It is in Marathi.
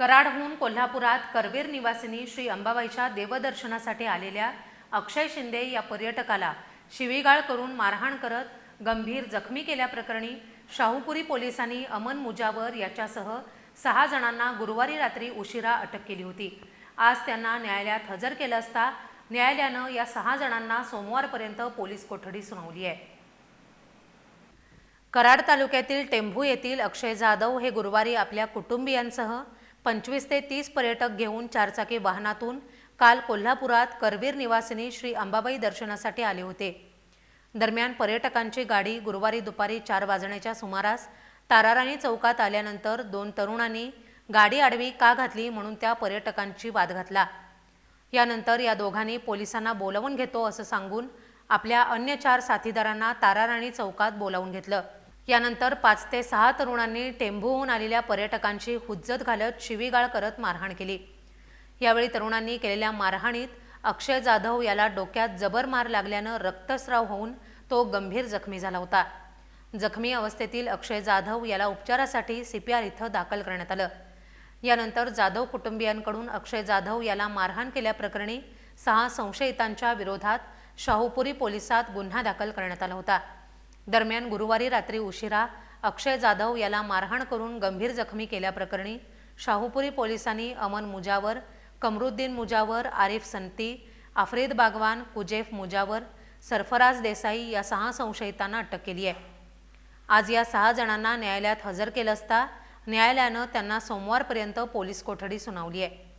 कराडहून कोल्हापुरात करवीर निवासिनी श्री अंबाबाईच्या देवदर्शनासाठी आलेल्या अक्षय शिंदे या पर्यटकाला शिवीगाळ करून मारहाण करत गंभीर जखमी केल्याप्रकरणी शाहूपुरी पोलिसांनी अमन मुजावर याच्यासह सहा जणांना गुरुवारी रात्री उशिरा अटक केली होती. आज त्यांना न्यायालयात हजर केलं असता न्यायालयानं या सहा जणांना सोमवारपर्यंत पोलीस कोठडी सुनावली आहे. कराड तालुक्यातील टेंभू येथील अक्षय जाधव हे गुरुवारी आपल्या कुटुंबियांसह पंचवीस ते तीस पर्यटक घेऊन चारचाकी वाहनातून काल कोल्हापुरात करवीर निवासिनी श्री अंबाबाई दर्शनासाठी आले होते. दरम्यान पर्यटकांची गाडी गुरुवारी दुपारी चार वाजण्याच्या सुमारास ताराराणी चौकात आल्यानंतर दोन तरुणांनी गाडी आडवी का घातली म्हणून त्या पर्यटकांची वाद घातला. यानंतर या दोघांनी पोलिसांना बोलावून घेतो असं सांगून आपल्या अन्य चार साथीदारांना ताराराणी चौकात बोलावून घेतलं. यानंतर पाच ते सहा तरुणांनी टेंभूहून आलेल्या पर्यटकांची हुज्जत घालत शिवीगाळ करत मारहाण केली. यावेळी तरुणांनी केलेल्या मारहाणीत अक्षय जाधव याला डोक्यात जबर मार लागल्यानं रक्तस्राव होऊन तो गंभीर जखमी झाला होता. जखमी अवस्थेतील अक्षय जाधव याला उपचारासाठी सीपीआर इथं दाखल करण्यात आलं. यानंतर जाधव कुटुंबियांकडून अक्षय जाधव याला मारहाण केल्याप्रकरणी सहा संशयितांच्या विरोधात शाहूपुरी पोलिसात गुन्हा दाखल करण्यात आला होता. दरम्यान गुरुवारी रात्री उशिरा अक्षय जाधव याला मारहाण करून गंभीर जखमी केल्याप्रकरणी शाहूपुरी पोलिसांनी अमन मुजावर कमरुद्दीन मुजावर आरिफ संती आफ्रीद बागवान कुजेफ मुजावर सरफराज देसाई या सहा संशयितांना अटक केली आहे. आज या सहा जणांना न्यायालयात हजर केलं असता न्यायालयानं त्यांना सोमवारपर्यंत पोलीस कोठडी सुनावली आहे.